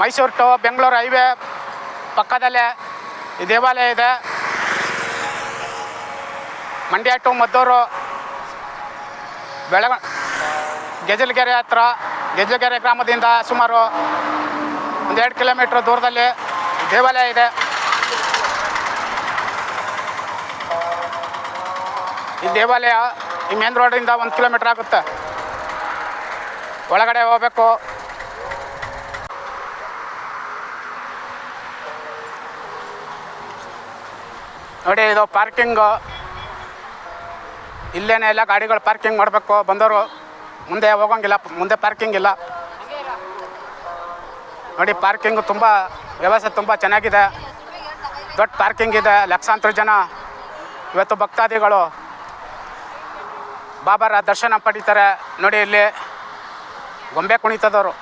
Mysuru to, Bengaluru highway ಪಕ್ಕದಲ್ಲೇ ಈ ದೇವಾಲಯ ಇದೆ. ಮಂಡ್ಯ ಟು, ಮದ್ದೂರು, ಬೆಳಗ, ಗೆಜಲ್ಗೆರೆ ಹತ್ರ, ಗೆಜಲ್ಗೆರೆ ಗ್ರಾಮದಿಂದ ಸುಮಾರು ಒಂದು ಎರಡು ಕಿಲೋಮೀಟ್ರ್ ದೂರದಲ್ಲಿ ದೇವಾಲಯ ಇದೆ. ಈ ದೇವಾಲಯ ಈ ಮೇನ್ ರೋಡಿಂದ ಒಂದು ಕಿಲೋಮೀಟ್ರ್ ಆಗುತ್ತೆ. ಒಳಗಡೆ ಹೋಗ್ಬೇಕು. ನೋಡಿ, ಇದು ಪಾರ್ಕಿಂಗು. ಇಲ್ಲೇನೆ ಎಲ್ಲ ಗಾಡಿಗಳು ಪಾರ್ಕಿಂಗ್ ಮಾಡಬೇಕು. ಬಂದವರು ಮುಂದೆ ಹೋಗೋಂಗಿಲ್ಲ, ಮುಂದೆ ಪಾರ್ಕಿಂಗ್ ಇಲ್ಲ. ನೋಡಿ, ಪಾರ್ಕಿಂಗ್ ತುಂಬ ವ್ಯವಸ್ಥೆ ತುಂಬ ಚೆನ್ನಾಗಿದೆ. ದೊಡ್ಡ ಪಾರ್ಕಿಂಗ್ ಇದೆ, ಲಕ್ಷಾಂತರ ಜನ. ಇವತ್ತು ಭಕ್ತಾದಿಗಳು ಬಾಬಾರ ದರ್ಶನ ಪಡಿತಾರೆ. ನೋಡಿ, ಇಲ್ಲಿ ಗೊಂಬೆ ಕುಣಿತದವರು.